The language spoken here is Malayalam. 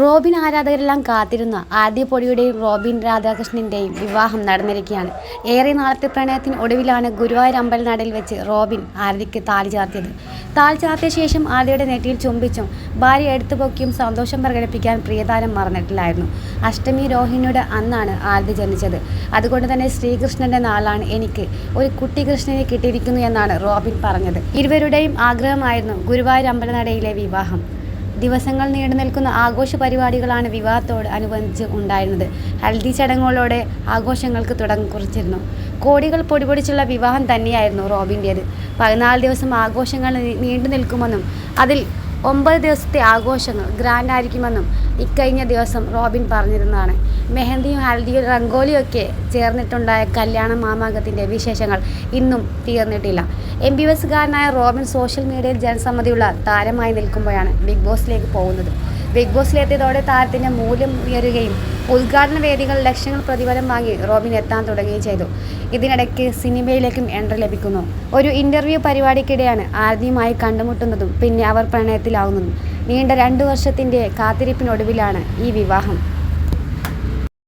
റോബിൻ ആരാധകരെല്ലാം കാത്തിരുന്ന ആദ്യ പൊടിയുടെയും റോബിൻ രാധാകൃഷ്ണന്റെയും വിവാഹം നടന്നിരിക്കുകയാണ്. ഏറെ നാളത്തെ പ്രണയത്തിന് ഒടുവിലാണ് ഗുരുവായൂർ അമ്പലനടയിൽ വെച്ച് റോബിൻ ആരതിക്ക് താലി ചാർത്തിയത്. താലി ചാർത്തിയ ശേഷം ആദ്യയുടെ നെറ്റിയിൽ ചുംബിച്ചും ഭാര്യ എടുത്തുപൊക്കിയും സന്തോഷം പ്രകടിപ്പിക്കാൻ പ്രിയതാരം മറന്നിട്ടില്ലായിരുന്നു. അഷ്ടമി രോഹിണിയുടെ അന്നാണ് ആരതി ജനിച്ചത്. അതുകൊണ്ട് തന്നെ ശ്രീകൃഷ്ണന്റെ നാളാണ് എനിക്ക് ഒരു കുട്ടി കൃഷ്ണനെ കിട്ടിയിരിക്കുന്നു എന്നാണ് റോബിൻ പറഞ്ഞത്. ഇരുവരുടെയും ആഗ്രഹമായിരുന്നു ഗുരുവായൂർ അമ്പലനടയിലെ വിവാഹം. ദിവസങ്ങൾ നീണ്ടു നിൽക്കുന്ന ആഘോഷ പരിപാടികളാണ് വിവാഹത്തോട് അനുബന്ധിച്ച് ഉണ്ടായിരുന്നത്. ഹൽദി ചടങ്ങുകളോടെ ആഘോഷങ്ങൾക്ക് തുടക്കം കുറിച്ചിരുന്നു. കോടികൾ പൊടിപൊടിച്ചുള്ള വിവാഹം തന്നെയായിരുന്നു റോബിന്റേത്. പതിനാല് ദിവസം ആഘോഷങ്ങൾ നീണ്ടു നിൽക്കുമെന്നും അതിൽ ഒമ്പത് ദിവസത്തെ ആഘോഷങ്ങൾ ഗ്രാൻഡ് ആയിരിക്കുമെന്നും ഇക്കഴിഞ്ഞ ദിവസം റോബിൻ പറഞ്ഞിരുന്നതാണ്. മെഹന്തിയും ഹൽദിയും റംഗോലിയും ഒക്കെ ചേർന്നിട്ടുണ്ടായ കല്യാണ മാമാങ്കത്തിന്റെ വിശേഷങ്ങൾ ഇന്നും തീർന്നിട്ടില്ല. എം ബി എസ്സുകാരനായ റോബിൻ സോഷ്യൽ മീഡിയയിൽ ജനസമ്മതിയുള്ള താരമായി നിൽക്കുമ്പോഴാണ് ബിഗ് ബോസിലേക്ക് പോകുന്നത്. ബിഗ് ബോസിലെത്തിയതോടെ താരത്തിന്റെ മൂല്യം ഉയരുകയും ഉദ്ഘാടന വേദികൾ ലക്ഷങ്ങൾ പ്രതിഫലം വാങ്ങി റോബിൻ എത്താൻ തുടങ്ങുകയും ചെയ്തു. ഇതിനിടയ്ക്ക് സിനിമയിലേക്കും എൻട്രി ലഭിക്കുന്നു. ഒരു ഇന്റർവ്യൂ പരിപാടിക്കിടെയാണ് ആദ്യമായി കണ്ടുമുട്ടുന്നതും പിന്നെ അവർ പ്രണയത്തിലാവുന്നതും. നീണ്ട രണ്ടു വർഷത്തിന്റെ കാത്തിരിപ്പിനൊടുവിലാണ് ഈ വിവാഹം.